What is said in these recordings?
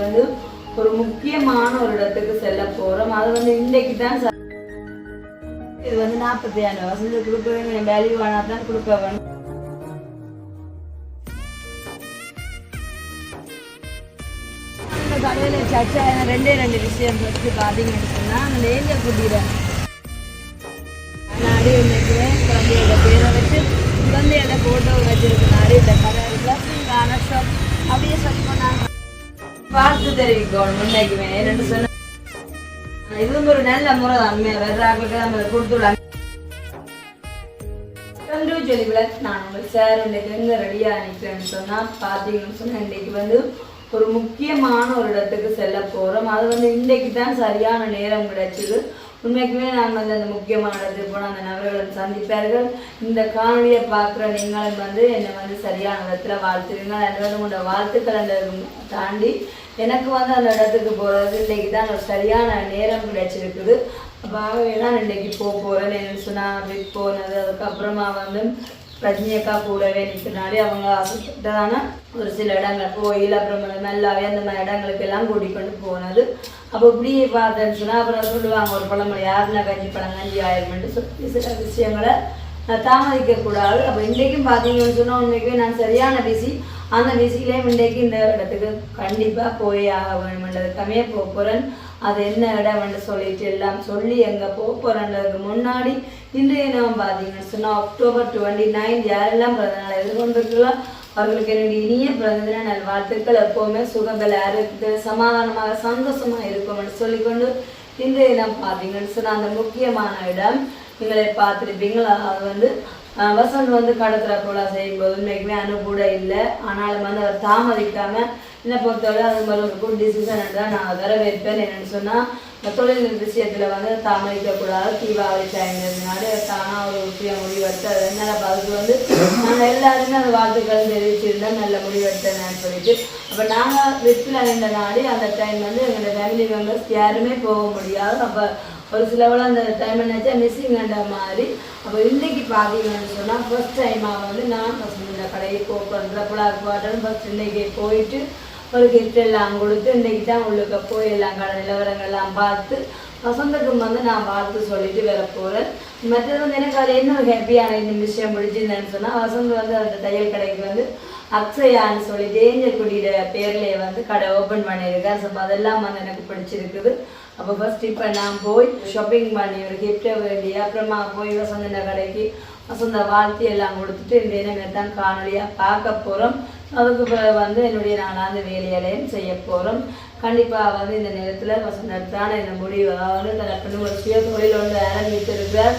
வந்து ஒரு முக்கியமான ஒரு இடத்துக்கு செல்ல போறோம். அது வந்து இன்னைக்கு தான் இது வந்து நாற்பத்தி ஆறு வசதி கொடுக்க வேணும். வேல்யூ ஆனால் தான் கொடுக்க வேணும். கடையில் சர்ச்சா ரெண்டே ரெண்டு விஷயம் ஃபஸ்ட்டு பார்த்தீங்கன்னு சொன்னால் அந்த ஏஞ்சல் குட்டிடுறேன் நாடி இன்னைக்குமே குழந்தையோட பேரை வச்சு குழந்தையோட ஃபோட்டோ வச்சிருக்கனாரு இந்த கடை பிளஸிங்கான ஷாப் அப்படியே சொல்லி போனாங்க பார்த்து தெரிவிக்கணும். இன்னைக்குமே என்னென்னு சொன்ன இதுவும் ஒரு நல்ல முறை தான் வேற ஆக்களுக்கு நம்ம கொடுத்துடலாம் ரெண்டு சொல்லி விளக்கு நான் உங்கள் சார் இன்னைக்கு எங்க ரெடியாக நிற்கிறேன்னு சொன்னால் பார்த்தீங்கன்னு சொன்னால் இன்னைக்கு வந்து ஒரு முக்கியமான ஒரு இடத்துக்கு செல்ல போகிறோம் அது வந்து இன்னைக்கு தான் சரியான நேரம் கிடைச்சிது. உண்மைக்குமே நான் வந்து அந்த முக்கியமான இடத்துக்கு போனால் அந்த நபர்களை சந்திப்பார்கள். இந்த காணொலியை பார்க்குற நீங்களும் வந்து என்னை வந்து சரியான விதத்தில் வாழ்த்துவீங்க அந்த உங்களோட வாழ்த்துக்கள் அந்த தாண்டி எனக்கு வந்து அந்த இடத்துக்கு போகிறது இன்னைக்கு தான் ஒரு சரியான நேரம் கிடைச்சிருக்குது. அப்போ ஆகவே தான் இன்னைக்கு போக போகிறேன் என்னன்னு சொன்னால் அப்படி போனது அதுக்கப்புறமா வந்து ரஜினியக்கா கூடவே நிற்கிறனாலே அவங்க ஆசைப்பட்டதான ஒரு சில இடங்கள். கோயில் அப்புறம் நல்லாவே அந்த மாதிரி இடங்களுக்கு எல்லாம் கூட்டிக்கொண்டு போனது. அப்போ இப்படியே பார்த்தேன்னு சொன்னால் அப்புறம் சொல்லுவாங்க ஒரு பழமொழி யாருன்னா கஞ்சி பழம் கஞ்சி ஆயிரமெண்டு சொல்லி சில விஷயங்களை தாமதிக்கக்கூடாது தாமதிக்க கூடாது. அப்போ இன்றைக்கும் பார்த்தீங்கன்னு சொன்னால் உண்மைக்கு நான் சரியான பிஸி. அந்த பிஸிலையும் இன்றைக்கு இந்த இடத்துக்கு கண்டிப்பாக போய் ஆக வேணுமென்றதுக்காமே போக போகிறேன் அது என்ன இடம்னு சொல்லிட்டு எல்லாம் சொல்லி எங்கே போக போகிறன்றதுக்கு முன்னாடி இன்றைய நாம் பார்த்தீங்கன்னு சொன்னால் அக்டோபர் டுவெண்ட்டி நைன் யாரெல்லாம் பிறந்த நாள் எதிர்கொண்டிருக்கலாம் அவர்களுக்கு என்னுடைய இனிய பிறந்ததின நல் வாழ்த்துக்கள் எப்போவுமே சுகங்கள் அறுத்து சமாதானமாக சந்தோஷமாக இருக்கும்னு சொல்லிக்கொண்டு இன்றைய நாம் பார்த்தீங்கன்னு சொன்னால் அந்த முக்கியமான இடம் நீங்களே பார்த்துருப்பீங்களா? அது வந்து வசந்த் வந்து கடத்துற போல செய்யும்போது இன்னைக்குமே அணு கூட இல்லை. ஆனாலும் வந்து அவர் தாமதிக்காம என்னை பொறுத்தவரை அது மாதிரி ஒரு குட் டிசிஷன் தான் நான் வரவேற்பேன். என்னென்னு சொன்னால் தொழில் விஷயத்தில் வந்து தாமதிக்கக்கூடாது தீபாவளி டைம்ங்கிறதுனால தானாக ஒரு முக்கிய முடிவெடுத்து அது என்ன பார்த்து வந்து நாங்கள் எல்லாருமே அந்த வாழ்த்துக்கள் தெரிவிச்சிருந்தோம் நல்ல முடிவெடுத்தேன்னு சொல்லிட்டு அப்போ நாங்கள் ரிப்பில் இருந்த நாடி அந்த டைம் வந்து எங்களோட ஃபேமிலி மெம்பர்ஸ் யாருமே போக முடியாது. அப்போ ஒரு சிலவெல்லாம் அந்த டைம் நினச்சா மிஸ்ஸிங்கன்ற மாதிரி. அப்போ இன்றைக்கு பார்த்தீங்கன்னு சொன்னால் ஃபஸ்ட் டைமாக வந்து நான் ஃபஸ்ட் இந்த கடையை போக்குவரத்தில் பண்ணுற புலாக் பாட்டன் ஃபஸ்ட் இன்றைக்கி போயிட்டு ஒரு கிஃப்ட் எல்லாம் கொடுத்து இன்றைக்கி தான் உள்ளுக்க போய் எல்லாம் கடை நிலவரங்கள் எல்லாம் பார்த்து வசந்தக்கும் வந்து நான் பார்த்து சொல்லிட்டு வர போகிறேன் மற்றது வந்து எனக்கு அது என்ன ஒரு ஹாப்பியான இந்த விஷயம் பிடிச்சிருந்தேன்னு சொன்னால் வசந்த் வந்து அந்த தையல் கடைக்கு வந்து அக்ஷயான்னு சொல்லி தேஞ்சக்குடியோட பேர்லேயே வந்து கடை ஓப்பன் பண்ணியிருக்கேன் ஸோ அதெல்லாம் வந்து எனக்கு பிடிச்சிருக்குது. அப்போ ஃபர்ஸ்ட் இப்போ நான் போய் ஷாப்பிங் பண்ணி ஒரு கிஃப்டை வேண்டி அப்புறமா போய் வசந்த கடைக்கு வசந்த வாழ்த்தி எல்லாம் கொடுத்துட்டு இந்த இனமே தான் காணொலியாக பார்க்க போகிறோம் அதுக்கு பிறகு வந்து என்னுடைய நாளாந்த வேலைகளையும் செய்ய போகிறோம் கண்டிப்பாக வந்து இந்த நேரத்தில் வசந்தத்தான இந்த முடிவு அதாவது தனக்குன்னு ஒரு சுய தொழில் ஒன்று ஆரம்பித்திருக்கிறார்.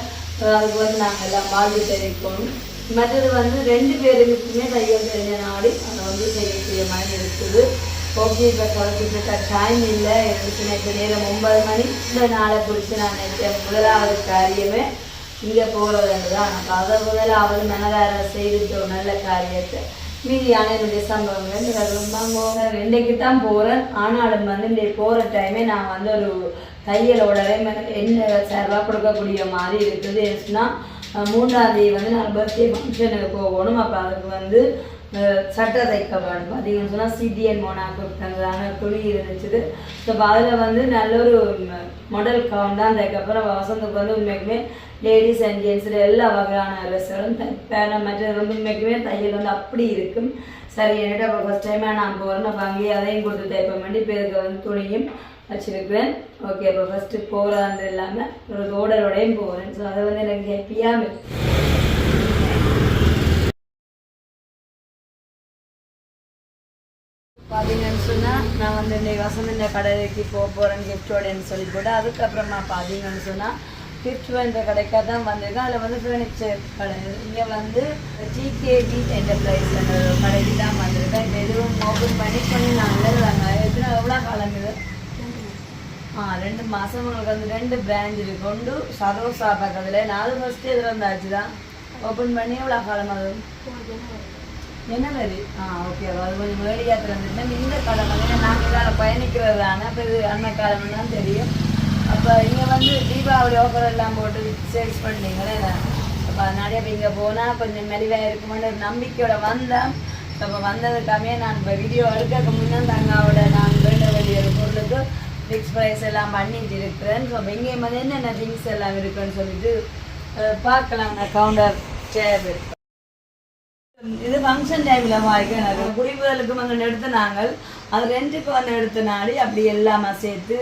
அதுக்கு வந்து நாங்கள் எல்லாம் வாழ்வு தெரிவிக்கணும் மற்றது வந்து ரெண்டு பேருக்குமே தையல் தெரிஞ்ச நாடி அதை வந்து செய்யக்கூடிய மாதிரி இருக்குது. ஓகே இப்போ குறைச்சிட்டு டைம் இல்லை. எனக்கு நேற்று நேரம் ஒன்பது மணி. இந்த நாளை குறித்து நான் நினைச்சேன் முதலாவது காரியமே இங்கே போகிறது தான் அதை முதலாவது மனதார செய்து ஒரு நல்ல காரியத்தை மீதியான என்னுடைய சம்பவங்கள் ரொம்ப இன்றைக்கு தான் போகிறேன் ஆனாலும் வந்து இன்றைக்கு போகிற டைமே நான் வந்து ஒரு தையலோடவே என்ன சார்பாக கொடுக்கக்கூடிய மாதிரி இருக்குது. ஏன்னா மூன்றாம் தேதி வந்து நான் பர்த்டே ஃபங்க்ஷனுக்கு போகணும். அப்போ அதுக்கு வந்து சட்டை தைக்க வேணும் பார்த்தீங்கன்னு சொன்னால் சிடிஎன் மோனாக்கு தங்கதான துணி இருந்துச்சு ஸோ அதில் வந்து நல்ல ஒரு மாடல் கவுண்டாக தான் அதுக்கப்புறம் வசந்துக்கு வந்து உண்மைக்குமே லேடிஸ் அண்ட் ஜென்ஸில் எல்லா வகையான ட்ரெஸ்ஸுகளும் தைப்பேன் மற்ற வந்து உண்மைக்குமே தையல் வந்து அப்படி இருக்கும். சரி என்கிட்ட அப்போ ஃபஸ்ட் டைமாக நான் போகிறேன் நான் அங்கேயே அதையும் கொடுத்து தைப்பேன். வேண்டி பேருக்கு வந்து துணியும் வச்சுருக்குவேன் ஓகே அப்போ ஃபஸ்ட்டு போகிறது இல்லாமல் ஒரு ஓடரோடையும் போகிறேன் ஸோ அதை வந்து எனக்கு ஹாப்பியாக பார்த்தீங்கன்னு சொன்னால் நான் வந்து இந்த வசந்த இந்த கடைக்கு போக போகிறேன் கிஃப்டோடன்னு சொல்லி போட்டு அதுக்கப்புறமா பார்த்தீங்கன்னு சொன்னால் கிஃப்ட் இந்த கடைக்காக தான் வந்திருக்கேன். அதில் வந்து ஃபர்னிச்சர் கடை இங்கே வந்து ஜிகேபி என்டர்பிரைஸ் என்ற கடைக்கு தான் வந்திருக்கேன். இப்போ எதுவும் ஓப்பன் பண்ணி பண்ணி நான் எழுதுறாங்க எத்தனை எவ்வளோ காலம் இது? ஆ ரெண்டு மாதம் உங்களுக்கு வந்து ரெண்டு பிராஞ்ச் இருக்கு கொண்டு சரோசா பக்கத்தில். நாலு ஃபஸ்ட்டு இதில் வந்தாச்சு தான் ஓப்பன் பண்ணி எவ்வளோ காலம் அது என்ன மாதிரி? ஆ ஓகே அது கொஞ்சம் வேலையாக திறந்துட்டேன் இந்த காலம் வந்து நாங்கள் இதால் பயணிக்கிறதான தானே அப்போ இது அன்ன காலம் தான் தெரியும். அப்போ இங்கே வந்து தீபாவளி ஆஃபர் எல்லாம் போட்டு சேல்ஸ் பண்ணீங்களே? அப்போ அதனால இப்போ இங்கே போனால் கொஞ்சம் மெலிவாக இருக்குமென்னு ஒரு நம்பிக்கையோட வந்தேன். அப்போ வந்ததுக்காமே நான் இப்போ வீடியோ எடுக்க முன்னே தங்காவோட நான் வேண்ட ப்ரைஸ் எல்லாம் பண்ணிட்டு இருக்கிறேன் ஸோ எங்கேயும் வந்து என்னென்ன திங்ஸ் எல்லாம் இருக்குன்னு சொல்லிட்டு அஹ், பார்க்கலாம் கவுண்டர் சேர் இது ஃபங்க்ஷன் டைமில் வாங்கிக்கிறது குடிபுதலுக்கு வந்து எடுத்த நாங்கள் அது ரெண்டுக்கு வந்து எடுத்த நாடி அப்படி எல்லாமே சேர்த்து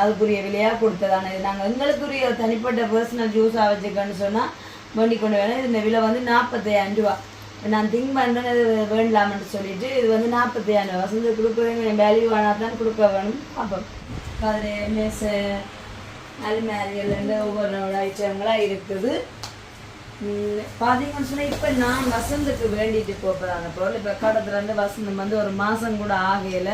அதுக்குரிய விலையாக கொடுத்ததான. இது நாங்கள் எங்களுக்குரிய தனிப்பட்ட பர்சனல் ஜூஸாக வச்சுக்கோன்னு சொன்னால் வண்டி கொண்டு வேணும் இந்த விலை வந்து நாற்பத்தையாயிரம் ரூபா. நான் திங்க் பண்ணுறேன் இது வேண்டலாம்னு சொல்லிட்டு இது வந்து நாற்பத்தையாயிரம் ரூபா. வசந்து கொடுக்குறவங்க வேல்யூ ஆனால் தான் கொடுக்க வேணும். அப்போ அதில் மேசை அல்மாரியிலேருந்து ஒவ்வொரு ஐட்டங்களாக இருக்குது. பார்த்தீங்கன்னு பாத்தீங்கன்னு இப்போ இப்ப நான் வசந்துக்கு வேண்டிட்டு போறேன் பொருள் இப்ப கடத்துல இருந்து வசந்தம் வந்து ஒரு மாசம் கூட ஆகையில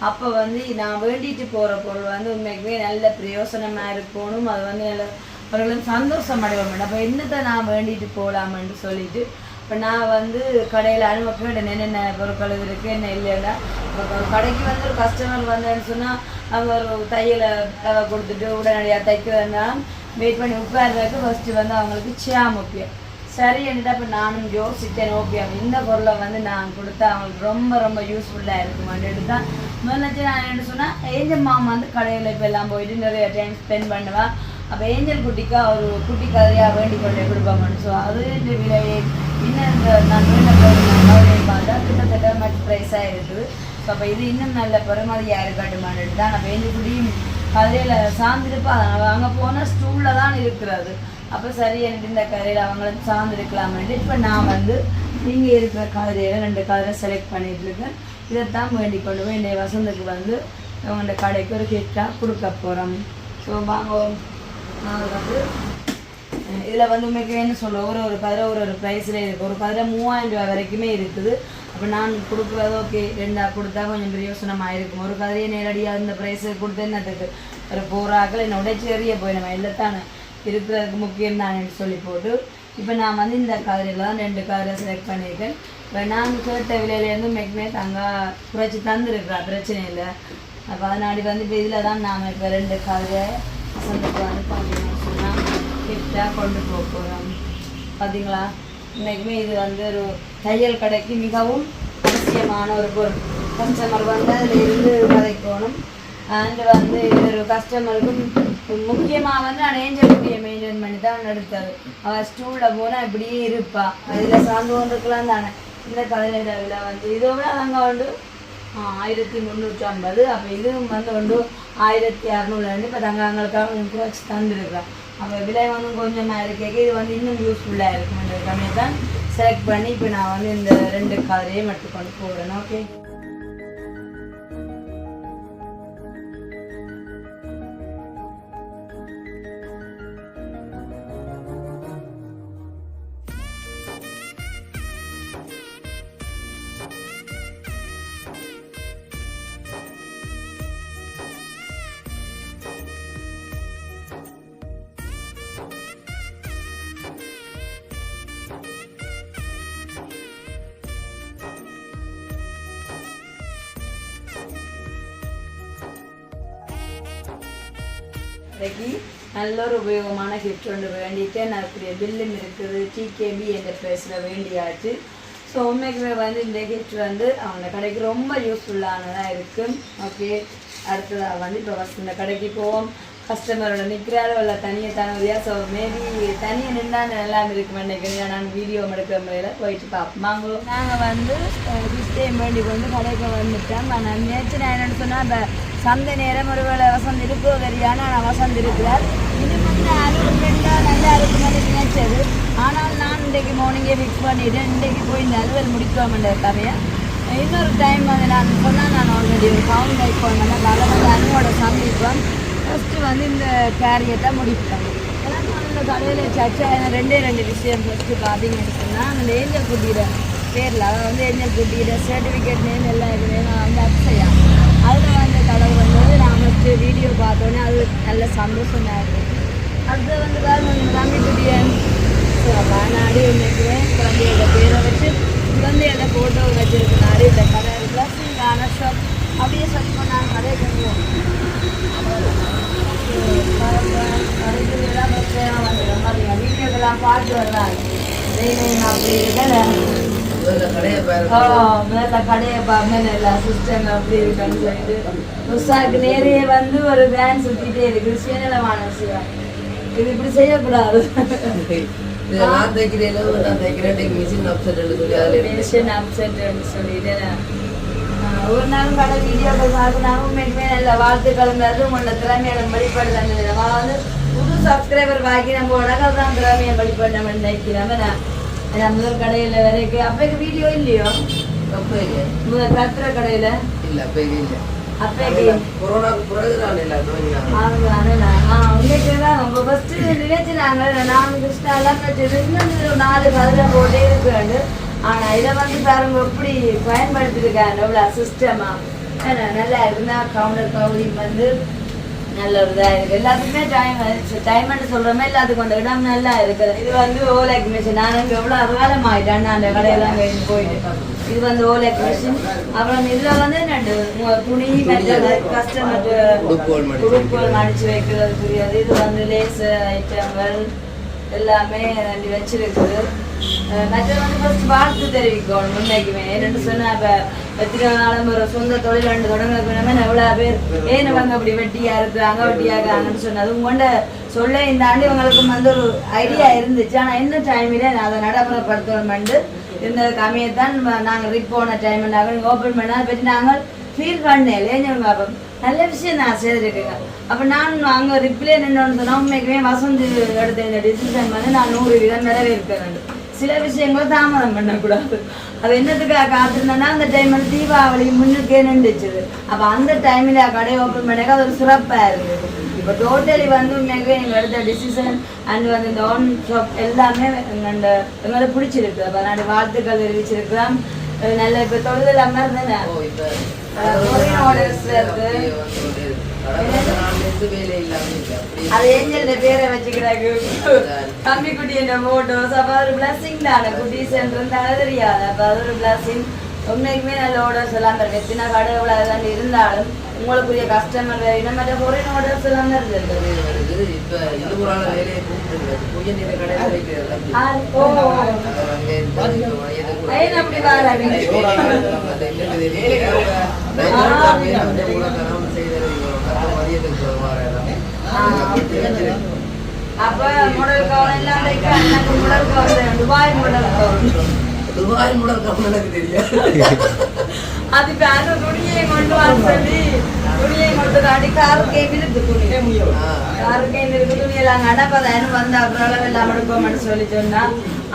அப்ப வந்து நான் வேண்டிட்டு போற பொருள் வந்து உண்மைக்குமே நல்ல பிரயோசனமா இருக்கணும். அது வந்து நல்ல அவர்களும் சந்தோஷம் அடைவோம் அப்ப என்னத்தை நான் வேண்டிட்டு போலாம்னு சொல்லிட்டு இப்போ நான் வந்து கடையில் அனுபவம் என்னென்ன பொருட்கள் இருக்குது என்ன இல்லைன்னா இப்போ கடைக்கு வந்து ஒரு கஸ்டமர் வந்தேன்னு சொன்னால் அவங்க ஒரு தையலை கொடுத்துட்டு உடனடியாக தைக்கிறதுனா வெயிட் பண்ணி உட்கார்றதுக்கு ஃபஸ்ட்டு வந்து அவங்களுக்கு சியா முக்கியம் சரி என்னடா இப்போ நானும் யோசித்தேன் ஓகே இந்த பொருளை வந்து நான் கொடுத்தா அவங்களுக்கு ரொம்ப ரொம்ப யூஸ்ஃபுல்லாக இருக்குமான்னு தான் முதல்ல நான் என்ன சொன்னால் ஏஞ்சல் மாமா வந்து கடையில் இப்போ எல்லாம் போயிட்டு நிறைய டைம் ஸ்பெண்ட் பண்ணுவேன் அப்போ ஏஞ்சல் குட்டிக்கா ஒரு குட்டி கதையாக வேண்டிக் கொண்டே கொடுப்பாங்கன்னு ஸோ அது இந்த விலையை இன்னும் இந்த நான் வேண்ட பார்த்தா கிட்டத்தட்ட மற்ற ப்ரைஸாக இருக்குது. ஸோ அப்போ இது இன்னும் நல்ல பெருமதியாக இருக்கட்டுமான்னு தான் நான் ஏஞ்சல் குடியும் கதையில் சார்ந்திருப்பா அங்கே போனால் ஸ்டூலில் தான் இருக்கிறது. அப்போ சரி எனக்கு இந்த கதையில் அவங்களும் சார்ந்திருக்கலாம்னு இப்போ நான் வந்து இங்கே இருக்கிற கதிரையில் ரெண்டு கதிரை செலக்ட் பண்ணிகிட்டு இருக்கேன். இதைத்தான் வேண்டிக் கொண்டு போய் இந்த வசந்துக்கு வந்து உங்களோட கடைக்கு ஒரு கிஃப்டாக கொடுக்க போகிறோம் ஸோ வாங்க வந்து இதில் வந்து உண்மைக்கு என்ன சொல்ல ஒரு ஒரு கதிரை ஒரு ஒரு ப்ரைஸில் இருக்குது ஒரு கதிரை மூவாயிரம் ரூபாய் வரைக்குமே இருக்குது. அப்போ நான் கொடுக்குறது ஓகே ரெண்டா கொடுத்தா கொஞ்சம் பிரயோசனமாக இருக்கும் ஒரு கதையை நேரடியாக இந்த ப்ரைஸு கொடுத்து என்னத்துக்கு ஒரு போராக்கள் என்னோட உடைச்சி போய் நம்ம இல்லத்தானே? இருக்கிறதுக்கு முக்கியம் தானே சொல்லி போட்டு இப்போ நான் வந்து இந்த கதிரையில் தான் ரெண்டு கதிரை செலக்ட் பண்ணியிருக்கேன். இப்போ நான் கேட்ட விலையிலேருந்து மெக்மே தங்க குறைச்சி தந்துருக்குறா பிரச்சனை இல்லை அப்போ அதனாடி வந்து இப்போ இதில் தான் நாம் இப்போ ரெண்டு கதிரை வசந்துக்கு வந்து பார்த்தீங்கன்னு சொன்னால் கிஃப்டாக கொண்டு போக போகிறோம் பார்த்தீங்களா இன்றைக்குமே இது வந்து ஒரு தையல் கடைக்கு மிகவும் அவசியமான ஒரு பொருள். கஸ்டமர் வந்து அதில் இருந்து வதைக்கணும். அண்ட் வந்து இது ஒரு கஸ்டமருக்கும் முக்கியமாக வந்து நான் ஏஞ்சலுக்குரிய மெயின்டைன் பண்ணி தான் எடுத்தது அவள் ஸ்டூலில் போனால் இப்படியே இருப்பா. அதில் சார்ந்து கொண்டிருக்கலாம் தானே. இந்த பதினேழாவில் வந்து இதுவுமே அங்கே வந்து ஆயிரத்தி முந்நூற்றி ஐம்பது. அப்போ இதுவும் வந்து ஒன்று ஆயிரத்தி அறநூறுலேருந்து இப்போ தங்க அவங்களுக்காக கொஞ்சம் குறைச்சி அப்போ விலை வந்து கொஞ்சமாக இருக்கேக்க இது வந்து இன்னும் யூஸ்ஃபுல்லாக இருக்கும்ன்ற தான் செலக்ட் பண்ணி இப்போ நான் வந்து இந்த ரெண்டு கதையும் மட்டும் கொண்டு போகிறேன் ஓகே இன்றைக்கி நல்ல ஒரு உபயோகமான கிஃப்ட் ஒன்று வேண்டிட்டு அதுக்குரிய பில்லும் இருக்குது. டிகேபி என்ற ப்ரைஸில் வேண்டியாச்சு. ஸோ உண்மைக்குமே வந்து இந்த கிஃப்ட் வந்து அவங்க கடைக்கு ரொம்ப யூஸ்ஃபுல்லானதாக இருக்குது ஓகே அடுத்ததாக வந்து இப்போ ஃபஸ்ட் இந்த கடைக்கு போவோம். கஸ்டமரோட நிற்கிறாரோ இல்லை தனியாக தனியாக ஸோ மேபி தனியாக நின்றா நல்லா இருக்கும் நினைக்கிறேன். நான் வீடியோ எடுக்கிற முறையில் போயிட்டு பார்ப்போம்? வாங்க நாங்கள் வந்து கிஃப்டே வேண்டி கொண்டு கடைக்கு வந்துட்டோம். நான் நேற்று நான் என்னென்னு சொன்னால் இப்போ சந்தை நேரம் ஒருவேளை வசந்த் இருக்கோ தெரியாது ஆனால் வசந்த் இருக்கிறார். இது வந்து அறுபது நல்லா இருக்குன்னு நினைச்சது. ஆனால் நான் இன்றைக்கு மார்னிங்கே ஃபிக்ஸ் பண்ணிவிட்டேன் இன்றைக்கு போய் இந்த அலுவல் முடிக்கலாம்ன்ற கதையை இன்னொரு டைம் வந்து நான் சொன்னால் நான் ஆல்ரெடி ஒரு கவுண்ட் லைக் பண்ணேன். அதில் வந்து அனுவோட சந்திப்பேன் ஃபஸ்ட்டு வந்து இந்த கேரியத்தை முடிப்பேன். அந்த கடையில் சர்ச்சா ரெண்டே ரெண்டு விஷயம் ஃபஸ்ட்டு பார்த்தீங்கன்னு சொன்னால் அந்த ஏஞ்சல் குட்டியோட பேரில் அதாவது வந்து ஏஞ்சல் குட்டியோட சர்டிஃபிகேட் நேம் எல்லாம் இருக்குது நான் வந்து அப்சையா? அதில் வந்து கடவுள் வந்தது நான் ஃபஸ்ட்டு வீடியோ பார்த்தோன்னே அது நல்ல சந்தோஷமாக இருக்குது அடுத்து வந்து வேறு இந்த தம்பி குட்டியன் ஸோ மாநாடு நினைக்கிறேன் குழந்தையோட பேரை வச்சு குழந்தையோட ஃபோட்டோ வச்சுருக்கிறாரு இந்த கடை ப்ளஸ் இந்த அனஷாப் அப்படியே சொல்லி நான் கடை கொண்டுவோம் வீடியோக்கெல்லாம் பார்த்து வர்றாங்க அப்படி கடையை பாரு. மேல கடையை பார்க்க எல்லா சிஸ்டம் அப்படி இருக்குன்னு சொல்லிட்டு உஷாக்கு நேரே வந்து ஒரு வேன் சுத்திட்டே இருக்கு. சுயநலமான விஷயம். இது இப்படி செய்யக்கூடாது. நான் தைக்கிறேன் நான் தைக்கிறேன். மிஷின் அப்செட் சொல்லி அதில் இருந்து மிஷன் அப்செட்னு சொல்லிட்டு ஆ, ஒரு நாள் கடை வீடியோக்கள் பார்க்கணும் உண்மைக்குமே நல்ல வாழ்த்துக்கள் உங்களோட திறமையோட வெளிப்படுது அந்த விதமா வந்து புது சப்ஸ்கிரைபர் பாக்கி நம்ம உலக தான் திறமையை வெளிப்பட நினைக்கிறோம் நான் நான் முதல் கடையில் வரைக்கும் அப்போக்கு வீடியோ இல்லையோ அப்போ இல்லை முதல் கத்துற கடையில் இல்லை அப்போ இல்லை நாலு கதிரை போட்டே இருக்காண்டு ஆனா இதை வந்து பாருங்க எப்படி பயன்படுத்திருக்காங்க சிஸ்டமா நல்லா இருந்தா கவுண்டர் பகுதி வந்து நல்ல ஒரு இதா இருக்கு. எல்லாத்துக்குமே டைம் டைம்னு சொல்றோமே எல்லாத்துக்கும் கொண்ட இடம் நல்லா இருக்குது. இது வந்து ஓலக் மிஷின் நான் அங்கே எவ்வளோ அகாலம் ஆயிட்டேன் அந்த கடையெல்லாம் வெளியே போயிட்டு. இது வந்து ஓலக் மிஷின் அப்புறம் இதுல வந்து நண்டு துணி கஸ்டமர் உடுப்புகள் வைக்கிறதுக்குரியது இது வந்து லேஸ் ஐட்டங்கள் எல்லாமே ரெண்டு வச்சிருக்குது மற்றது வந்து ஃபர்ஸ்ட் வாழ்த்து தெரிவிக்கணும் முன்னைக்குமே என்னென்னு சொன்னா இப்போ எத்தனை நாளும் ஒரு சொந்த தொழில் ரெண்டு தொடங்குறதுக்கு எவ்வளோ பேர் ஏன் இவங்க அப்படி வெட்டியா இருக்கிறாங்க வெட்டியா இருக்காங்கன்னு சொன்னது உங்கள்கிட்ட சொல்ல இந்த ஆண்டு இவங்களுக்கு வந்து ஒரு ஐடியா இருந்துச்சு. ஆனால் என்ன டைமில் நான் அதை நடைமுறைப்படுத்தணும்னு கம்மியை தான் நாங்கள் ரிப் போன டைம் நாங்கள் ஓப்பன் பண்ணால் பற்றி நாங்கள் ஃபீல் பண்ணேன் இல்லையா பார்ப்போம் நல்ல விஷயம் நான் செய்திருக்கேங்க. அப்போ நான் அங்கே ரிப்ளே நின்று சொன்னால் உண்மைக்குமே வசந்த் எடுத்த இந்த டிசிஷன் வந்து நான் நூறு வீதம் நிறைவேற்கிறேன் சில விஷயங்களை தாமதம் பண்ணக்கூடாது. அது என்னத்துக்காக காத்திருந்தேன்னா அந்த டைம் வந்து தீபாவளி முன்னுக்கே நின்றுச்சுது. அப்போ அந்த டைமில் கடை ஓப்பன் பண்ணாக்க அது ஒரு சிறப்பாக இருந்தது. இப்போ டோட்டலி வந்து உண்மையாகவே எங்கள் எடுத்த டிசிஷன் அண்ட் வந்து இந்த ஆன் ஷாப் எல்லாமே எங்களோட எங்களுக்கு பிடிச்சிருக்கு. அப்போ நான் வாழ்த்துக்கள் தெரிவிச்சிருக்கிறேன். நல்ல இப்போ தொழில் இல்லாமல் இருந்தேன் அது ஏஞ்சல் பேரை வச்சுக்கிறாங்க தம்பி குட்டி என்ற போட்டோஸ் அப்ப ஒரு பிளஸிங் தானே குட்டீஸ் இருந்தாலும் தெரியாது அப்ப அது ஒரு பிளஸிங் உண்மைக்குமே நல்ல ஆர்டர்ஸ் எல்லாம் இருக்கு எத்தனை கடைகள் அதெல்லாம் இருந்தாலும் உங்களுக்குரிய கஸ்டமர் வேணும் மற்ற எல்லாம். இப்ப இது ஒரு வேலையை அப்ப முடல் கவனம் எல்லாம் முடல் கவனம் துபாய் முடல் கவனம் துபாய் முதல் கவனம் எனக்கு தெரியாது அது பேரு துணியை கொண்டு வர சொல்லி துணியை கொண்டு காட்டி காருக்கு இருக்கு துணி. காருக்கு இருக்கு துணி எல்லாம் கடப்பதாயிரம் வந்து அப்புறம் எல்லாம் எடுப்போம்னு சொல்லி சொன்னா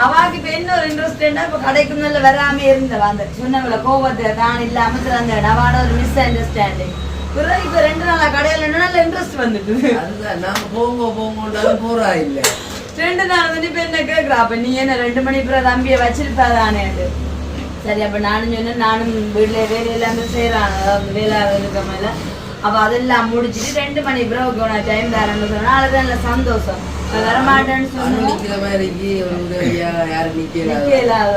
அவாக்கு இப்ப என்ன ஒரு இன்ட்ரெஸ்ட் இப்ப கடைக்கு மேல வராம இருந்தவ அந்த சொன்னவள கோபத்தை தான் இல்லாம திறந்த அவாட ஒரு மிஸ் அண்டர்ஸ்டாண்டிங் பிறகு இப்ப ரெண்டு நாளா கடையில என்ன நல்ல இன்ட்ரெஸ்ட் வந்துட்டு. அதுதான். நாங்க போங்க போங்கன்றாலும் போறா இல்ல. ரெண்டு நாள் வந்து இப்ப என்ன கேக்குறா? அப்ப நீ என்ன ரெண்டு மணி பிறகு தம்பியை வச்சிருப்பாதானே? சரி அப்ப நானும் சொன்னேன் நானும் வீட்டுல வேலை எல்லாமே செய்யறான் வேலை இருக்க மேல அப்ப அதெல்லாம் முடிச்சிட்டு ரெண்டு மணி பிறகு நான் டைம் தரேன்னு சொன்னா அதுதான் நல்ல சந்தோஷம் வரமாட்டேன்னு அண்ணன் சொன்னேன் நிக்கிற மாதிரிக்கு யாரும்.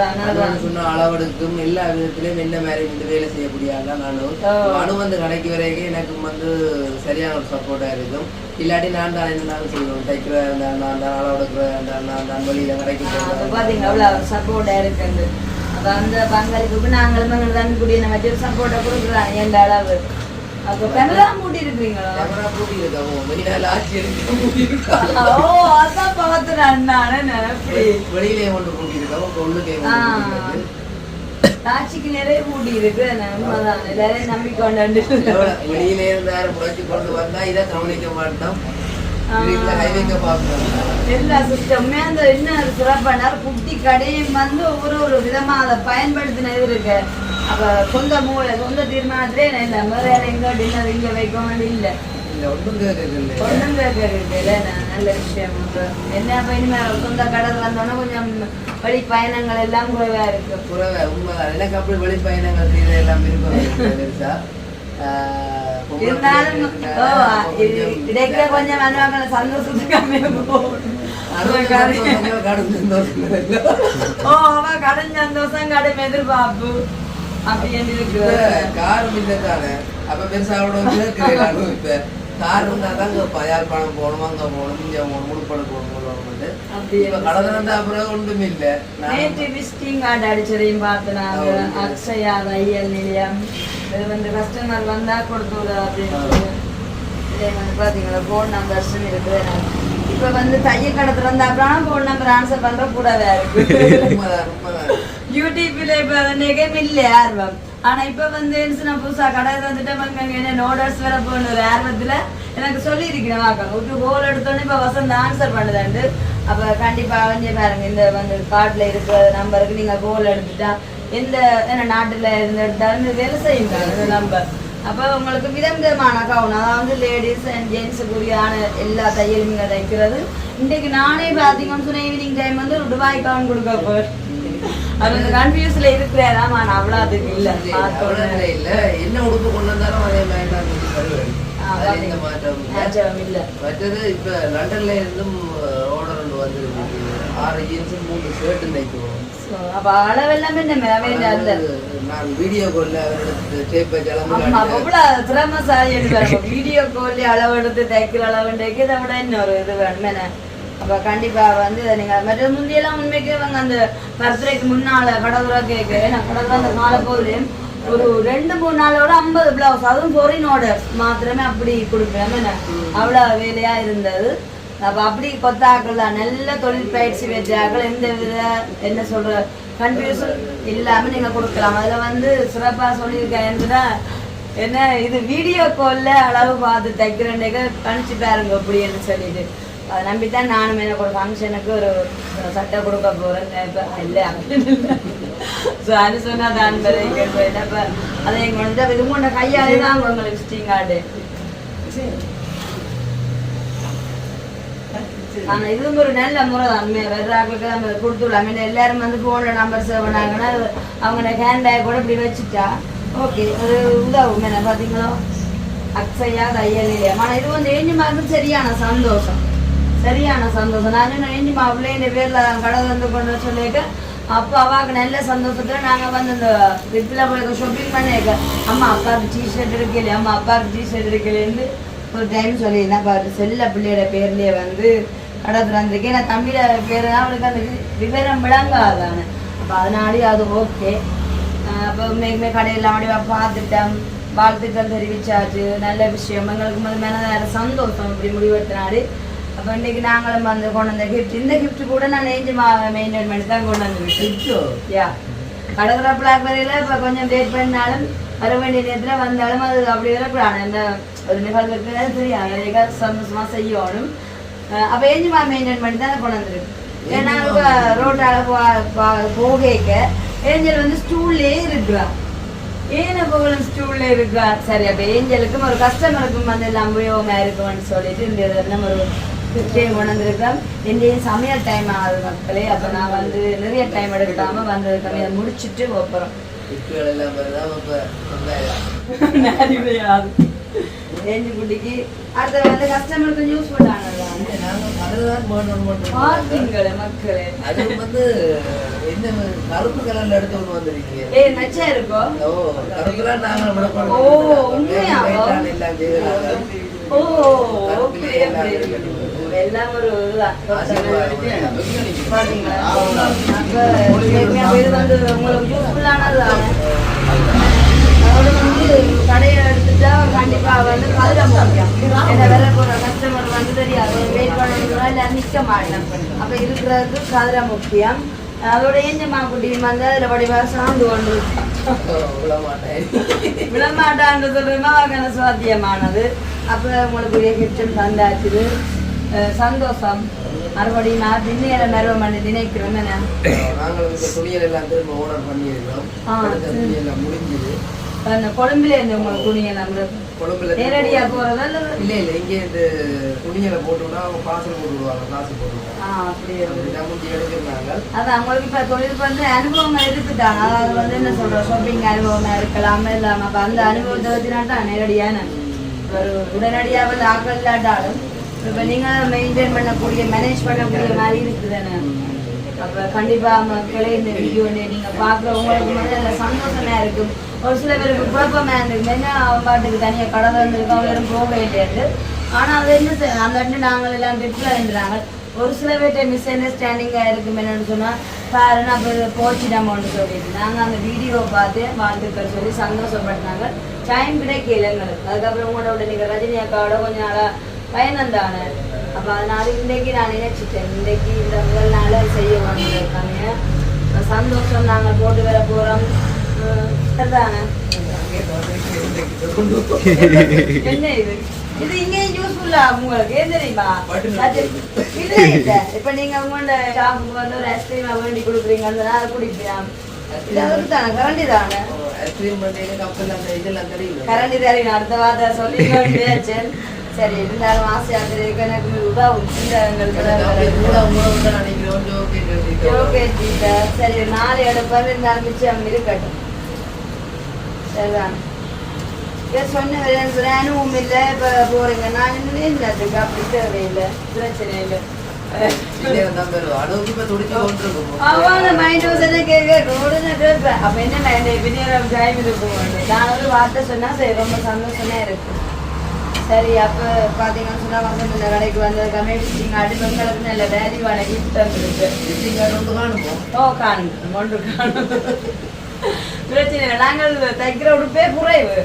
அண்ணன் சொன்ன அளவெடுக்கும் எல்லா விதத்திலும் என்ன மாதிரி இந்த வேலை செய்யக்கூடிய தான் நானும். அணு வந்து கடைக்கு வரைக்கும் எனக்கு வந்து சரியான ஒரு சப்போர்ட்டா இருக்கும் இல்லாட்டி நான் தான் நாள் செய்வோம் தைக்கிற நான் தான் அளவெடுக்கிற நான் தான் வெளியில கடைக்கு ஆஹ் அப்ப போவேன். பாத்தீங்க அவ்வளவு சப்போர்ட்டா இருக்குது அந்த பங்களிப்புக்கு நாங்களும் தான் கூடிய நம்ம சப்போர்ட்டை கொடுக்குறாங்க எந்த அளவு அப்ப கனடா மூட்டி இருக்கிறீங்களா கேமரா பூட்டி இருக்காமோ வெளிநாள் ஆட்சி இருக்கு. பூட்டி இருக்கா ஓ அதான் பார்த்துறேன் நானே நினைப்பி வெளியிலே கொண்டு பூட்டி இருக்காமோ உள்ளுக்கே ஆ. கொண்டு பூட்டி இருக்கு. காட்சிக்கு நிறைய மூடி இருக்கு உண்மைதான் எல்லாரையும் நம்பிக்கொண்டு எவ்வளவு வெளியிலே இருந்து யாரும் புழைச்சு கொண்டு வந்தா இதை கவனிக்க மாட்டோம். எல்லா சிஸ்டமுமே அந்த என்ன சிறப்பானார் குட்டி கடையும் வந்து ஒவ்வொரு ஒரு விதமா அதை பயன்படுத்தின இது இருக்கு. அப்ப சொந்த மூளை சொந்த தீர்மானத்திலே இல்லை வேற எங்க டின்னர் இங்க வைக்கணும் இல்லை. இல்ல ஒன்றும் கேட்கறது ஒன்றும் கேட்கறது நல்ல விஷயம். என்ன அப்ப இனிமேல் சொந்த கடை வந்தோன்னா கொஞ்சம் வழி பயணங்கள் எல்லாம் குறைவா இருக்கு. புறவை உண்மைதான். எனக்கு அப்படி வெளிப்பயணங்கள் செய்த எல்லாம் விருப்பம் இல்லை பெருசா. இருந்தாலும் இடைக்கிற கொஞ்சம் மனவாக்கள சந்தோஷத்துக்கு. ஓ அவ கடன் சந்தோஷம் கடும் எதிர்பார்ப்பு. காரும் இல்லை தானே. அப்ப பெருசா அவ்வளவு இப்ப. கார் இருந்தா தான் யாழ்ப்பாணம் போகணும் அங்க போகணும் இங்க போகணும் இப்ப அப்புறம் ஒன்றும் இல்ல. நான் நேற்று விசிட்டிங் கார்டு அடிச்சதையும் பார்த்து நாங்க அக்ஷயா நிலையம். இது வந்து கஸ்டமர் வந்தா கொடுத்து அப்படின்னு பாத்தீங்களா? ஃபோன் நம்பர்ஸும் இருக்குது. இப்ப வந்து தையல் கடை திறந்த அப்புறம் ஃபோன் நம்பர் ஆன்சர் பண்ற கூடவே இருக்கு யூடியூப்ல இப்ப நிகம் இல்ல ஆர்வம்? ஆனா இப்ப வந்து நான் புதுசா கடை வந்துட்டு என்ன ஆர்டர்ஸ் வர போன ஒரு ஆர்வத்துல? எனக்கு சொல்லி இருக்கிறேன் வாக்கம் விட்டு கோல் எடுத்தோன்னே இப்ப வசந்த் ஆன்சர் பண்ணுதாண்டு. அப்ப கண்டிப்பா வந்து பாருங்க இந்த வந்து கார்டுல இருக்கிற நம்பருக்கு நீங்க கோல் எடுத்துட்டா எந்த என்ன நாட்டுல இருந்து எடுத்தாலும் வேலை செய்யும் இந்த நம்பர் அப்ப உங்களுக்கு விதம் விதமான கவுன் அதாவது லேடிஸ் அண்ட் ஜென்ஸுக்குரியான எல்லா தையலும் தைக்கிறது இன்றைக்கு நானே பாத்தீங்கன்னு சொன்ன ஈவினிங் டைம் வந்து ஒரு துபாய் கவுன் கொடுக்க போறேன். அது வந்து கன்ஃபியூஸ்ல இருக்கிறாராம் ஆனா அவ்வளோ அதுக்கு இல்ல. அவ்வளவு இல்ல. என்ன உடுப்பு கொண்டு வந்தாலும் அதே மாதிரி தான் எந்த மாற்றம் இல்ல. மற்றது இப்ப லண்டன்ல இருந்தும் ஆர்டர் ஒன்று வந்துருக்கு. ஆறு ஜீன்ஸ் மூணு ஷர்ட் So, அப்ப அளவெல்லாம் மேவே அல்ல நான் வீடியோ கால்ல அவரிடத்து டேப்பை கிளம்பி ஆமா அவ்வளவு திறமசாலி எடுப்பாங்க வீடியோ கோல்லி அளவு எடுத்து தைக்கிற அளவு தைக்க இதை விட இன்னொரு இது வேணும் என்ன அப்ப கண்டிப்பா வந்து நீங்க மற்ற முந்தியெல்லாம் உண்மைக்கே அவங்க அந்த பர்த்டேக்கு முன்னால கடவுரா கேக்கு. நான் கடவுரா அந்த கால போது ஒரு ரெண்டு மூணு நாளோட ஐம்பது பிளவுஸ் அதுவும் பொரின் ஆர்டர் மாத்திரமே அப்படி கொடுப்பேன் என்ன அவ்வளவு வேலையா இருந்தது. அப்ப அப்படி கொத்தாக்கள் தான். நல்ல தொழில் பயிற்சி வச்சாக்கள் எந்த வித என்ன சொல்ற கன்ஃபியூஷன் இல்லாம நீங்க கொடுக்கலாம். அதுல வந்து சிறப்பா சொல்லியிருக்கேன் என்ன இது வீடியோ கோல்ல அளவு பார்த்து தைக்கிறேன்னுக்கு கணிச்சு பாருங்க அப்படின்னு சொல்லிட்டு. அதை நம்பி தான் நானும் எனக்கு ஒரு ஃபங்க்ஷனுக்கு ஒரு சட்டை கொடுக்க போகிறேன் இப்ப இல்லை அப்படின்னு ஸோ அது சொன்னால் தான் போயிட்டேன். அப்ப அதை எங்கள் வந்து இது கொண்ட கையாலே தான் உங்களுக்கு விசிட்டிங் கார்டு. ஆனால் இதுவும் ஒரு நல்ல முறை தான். வெறாக்களுக்கு நம்ம கொடுத்துடலாம் மீன் எல்லாரும் வந்து ஃபோனில் நம்பர் சேவ் பண்ணாங்கன்னா அவங்க ஹேண்ட் பேக் கூட இப்படி வச்சுட்டா ஓகே அது உதவும். என்ன பாத்தீங்களோ? அக்ஷயா தையல் இல்லையா? ஆனால் இது வந்து ஏஞ்சி மாதிரி சரியான சந்தோஷம். சரியான சந்தோஷம். நான் சொன்னேன் மாப்பிள்ளை இந்த பேரில் கடை வந்து கொண்டு சொல்லியிருக்க அப்போ அவாவுக்கு நல்ல சந்தோஷத்தில் நாங்கள் வந்து இந்த விப்பில் போயிருக்கோம் ஷாப்பிங் பண்ணியிருக்க. அம்மா அப்பாவுக்கு டிஷர்ட் இருக்கலையே அம்மா அப்பாவுக்கு டிஷர்ட் இருக்கலேருந்து ஒரு டைம் சொல்லியிருந்தேன். பார்த்து செல்ல பிள்ளையோட பேர்லயே வந்து கடை திறந்திருக்கேன் நான் தம்பியோட பேர் தான் அந்த வி- விவரம் விளங்காதானே அப்போ அதனாலே அது ஓகே அப்போ மேகமே கடையெல்லாம் அப்படியே பார்த்துட்டேன் வாழ்த்துக்கள் தெரிவிச்சாச்சு. நல்ல விஷயம். எங்களுக்கு முதல் மேலே சந்தோஷம். இப்படி முடிவெடுத்தினாரு அப்போ இன்னைக்கு நாங்களும் வந்து கொண்டு வந்த கிஃப்ட் இந்த கிஃப்ட் கூட நான் நெஞ்சு மெயின்டைன் பண்ணி தான் கொண்டு வந்துருக்கேன் யா கடற்கரை பிளாக் வரையில இப்போ கொஞ்சம் வெயிட் பண்ணாலும் வர வேண்டிய நேரத்தில் வந்தாலும் அது அப்படி வரக்கூடாது இந்த ஒரு நிகழ்வுக்கு தெரியும் நிறைய சந்தோஷமா செய்யணும் அப்ப ஏஞ்சுமா மெயின்டைன் பண்ணி தான் கொண்டு வந்துருக்கு ஏன்னா இப்ப ரோட்டால போகைக்க ஏஞ்சல் வந்து ஸ்டூல்லே இருக்கிறா ஏன் புகழும் ஸ்டூல்ல இருக்கா சரி அப்ப ஏஞ்சலுக்கும் ஒரு கஸ்டமருக்கும் வந்து உபயோகமா இருக்கும்னு சொல்லிட்டு இந்த நம்ம ஒரு கிஃப்டையும் கொண்டு வந்திருக்கோம் என்னையும் சமையல் டைம் ஆகுது மக்களே அப்ப நான் வந்து நிறைய டைம் எடுக்காம வந்ததுக்கு இதை முடிச்சிட்டு வெங்காயம். ஏஞ்சு குட்டிக்கு அடுத்த வந்து கஸ்டமருக்கு யூஸ் பண்ணாங்க மக்களே அது வந்து என்ன கருப்பு கலர்ல எடுத்து கொண்டு வந்திருக்கீங்க ஏய் நச்சா இருக்கோ ஓ நாங்க விட ஓ, செய்யறாங்க ஓ ஓகே எல்லாம் ஒரு பாத்தீங்களா? இது வந்து உங்களுக்கு யூஸ்ஃபுல்லானது அதோட வந்து கடையை எடுத்துட்டா கண்டிப்பா வந்து கதிர முடியும் ஏன்னா வேற போற கஸ்டமர் வந்து தெரியாது. வெயிட் பண்ணணும்னா இல்லை நிற்க மாட்டேன். அப்ப இருக்கிறதுக்கு கதிர முக்கியம். அதோட ஏஞ்ச மாக்குட்டி வந்து அதுல வடிவாக சார்ந்து கொண்டு விட மாட்டேன் விளமாட்டான்னு சொல்றதுமா வாக்கான சுவாத்தியமானது? அப்ப உங்களுக்கு கிஃப்டும் தந்தாச்சுது அஹ் சந்தோஷம். மறுபடியும் நான் திண்ணையில மருவம் பண்ணி திணைக்கிறோம் என்ன? நாங்கள் இந்த துணிகள் எல்லாம் திரும்ப ஆர்டர் எல்லாம் முடிஞ்சுது. அந்த கொழும்புல இருந்து உங்களுக்கு துணியை நம்ம கொழும்புல நேரடியா போறதா இல்ல? இல்ல இல்ல இங்க இந்த துணிகளை போட்டுவிட்டா அவங்க பார்சல் போட்டு விடுவாங்க காசு போட்டு ஆ அப்படி இருக்கு அப்படிதான் முந்தி எடுக்கிறாங்க அதான் அவங்களுக்கு இப்ப தொழில் வந்து அனுபவம் இருக்குதாங்க அதாவது வந்து என்ன சொல்றோம் ஷாப்பிங் அனுபவம் இருக்கலாம் இல்லாம அந்த அனுபவத்தை வச்சுனா தான் நேரடியான ஒரு உடனடியாக வந்து ஆக்கள் இல்லாட்டாலும். இப்போ நீங்க மெயின்டைன் பண்ணக்கூடிய மேனேஜ் பண்ணக்கூடிய மாதிரி இருக்குது தானே அப்ப கண்டிப்பா மக்களே இந்த வீடியோ நீங்க பாக்குறவங்களுக்கு வந்து அதுல சந்தோஷமா இருக்கும். ஒரு சில பேருக்கு குழப்பமா இருந்திருக்கு என்ன அவன் பாட்டுக்கு தனியாக கடை வந்திருக்கு அவங்க போக வேண்டியது. ஆனா அது என்ன செ- அந்த ரெண்டு நாங்கள் எல்லாம் ட்ரிப்ல இருந்துறாங்க ஒரு சில பேர்ட்ட மிஸ் அண்டர்ஸ்டாண்டிங்காக இருக்கும் என்னன்னு சொன்னா பாருன்னு அப்புறம் போச்சுடாமோன்னு சொல்லிட்டு. நாங்க அந்த வீடியோ பார்த்து வாழ்த்துக்கள் சொல்லி சந்தோஷப்பட்டாங்க. டைம் கிடைக்கல எங்களுக்கு. அதுக்கப்புறம் உங்களோட நீங்கள் ரஜினி அக்காவோட கொஞ்ச நாளாக பயணம் தானே அப்ப அதனால இன்னைக்கு நான் நினைச்சிட்டேன். இன்னைக்கு இந்த முதல் நாள செய்ய வந்திருக்காங்க சந்தோஷம் நாங்கள் போட்டு வர போறோம். உம், சரிதானே? என்ன இது? இது இங்கே யூஸ்ஃபுல்லா உங்களுக்கு? ஏன் தெரியுமா? இல்ல இல்ல இப்ப நீங்க உங்களோட ஷாப்புக்கு வந்து ஒரு ஐஸ்கிரீம் வேண்டி கொடுக்குறீங்கன்னு அதை குடிக்கலாம் இது தானே? கரண்டி தானே அந்த கரண்டி தரீங்க. அடுத்த வார்த்தை சொல்லி சரி இருந்தாலும் ஆசையா இருக்கு எனக்கு உதவும் இந்த எங்களுக்கு கூட உங்களோட நினைக்கிறோம் ஜோக்கே ஓகே டீச்சர் சரி நாலு எடுப்பாரு இருந்தாலும் மிச்சம் இருக்கட்டும் சரிதான் இதை சொன்ன வேணும் இல்லை இப்போ போறீங்க நான் இன்னும் என்னத்துக்கு அப்படி தேவையில்லை பிரச்சனை இல்லை அளவுக்கு இப்ப துடிச்சு கொண்டிருக்கும் அவங்க மைண்ட் வாசனை கேட்க உடனே கேட்பேன் அப்போ என்ன மைண்ட் இப்போ டைம் இது போகணும் நான் ஒரு வார்த்தை சொன்னா சரி ரொம்ப சந்தோஷமா இருக்கு சரி அப்போ பார்த்தீங்கன்னு சொன்னா வந்து இந்த கடைக்கு வந்ததுக்காமே விசிட்டிங் ஆடி பெண்களுக்கு நல்ல வேல்யூவான கிஃப்ட் இருக்கு. விசிட்டிங் கார்டு வந்து காணுமோ ஓ காணும். ஒன்று காணும். பிரச்சனை இல்லை. நாங்கள் தைக்கிற உடுப்பே குறைவு.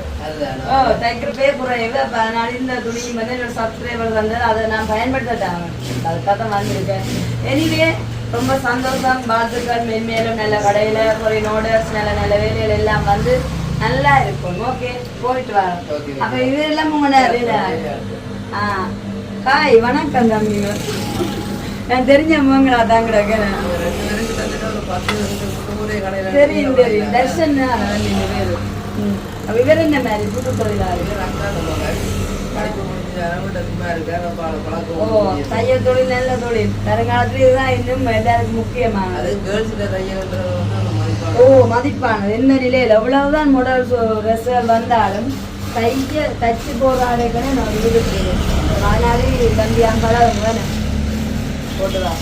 ஓ தைக்கிறப்பே குறைவு. அப்போ அதனால இந்த துணி வந்து என்னோட சப்ஸ்கிரைபர் வந்தது அதை நான் பயன்படுத்திட்டாங்க அதுக்காக தான் வந்திருக்கேன். எனிவே ரொம்ப சந்தோஷம். வாழ்த்துக்கள். மென்மேலும் நல்ல கடையில் ஒரு நோடர்ஸ் நல்ல நல்ல வேலைகள் எல்லாம் வந்து நல்லா இருக்கும். ஓகே போயிட்டு வரோம். அப்போ இது. எல்லாம் உங்க ஆ. காய் வணக்கம் தம்பிங்க நான் தெரிஞ்ச முகங்களா தான் கிடக்கிறேன் தெரியும் தெரியும். தர்ஷன் இவர் என்ன மாதிரி? புது தொழிலாளி. ஓ தையல் தொழில் நல்ல தொழில். வருங்காலத்துல இதுதான் இன்னும் எல்லாருக்கும் முக்கியமானது. ஓ மதிப்பானது எந்த நிலையில் எவ்வளவுதான் முடல் ட்ரெஸ்ஸுகள் வந்தாலும் தைக்க தச்சு போகிற ஆளுக்கனே நான் விரும்புகிறேன். அதனாலே தம்பி அம்பளம் அவங்க போட்டுதான்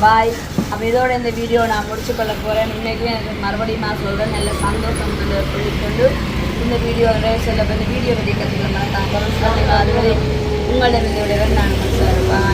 பாய் அப்போ இதோட இந்த வீடியோ நான் முடிச்சு கொள்ள போகிறேன் இன்றைக்கும் எனக்கு மறுபடியும் நான் சொல்கிறேன் நல்ல சந்தோஷம் கொண்டு இந்த வீடியோ சில இந்த வீடியோ பற்றி கற்றுக்கலாம் தான் அதுவரை உங்களிடம் இந்த நான் பாய்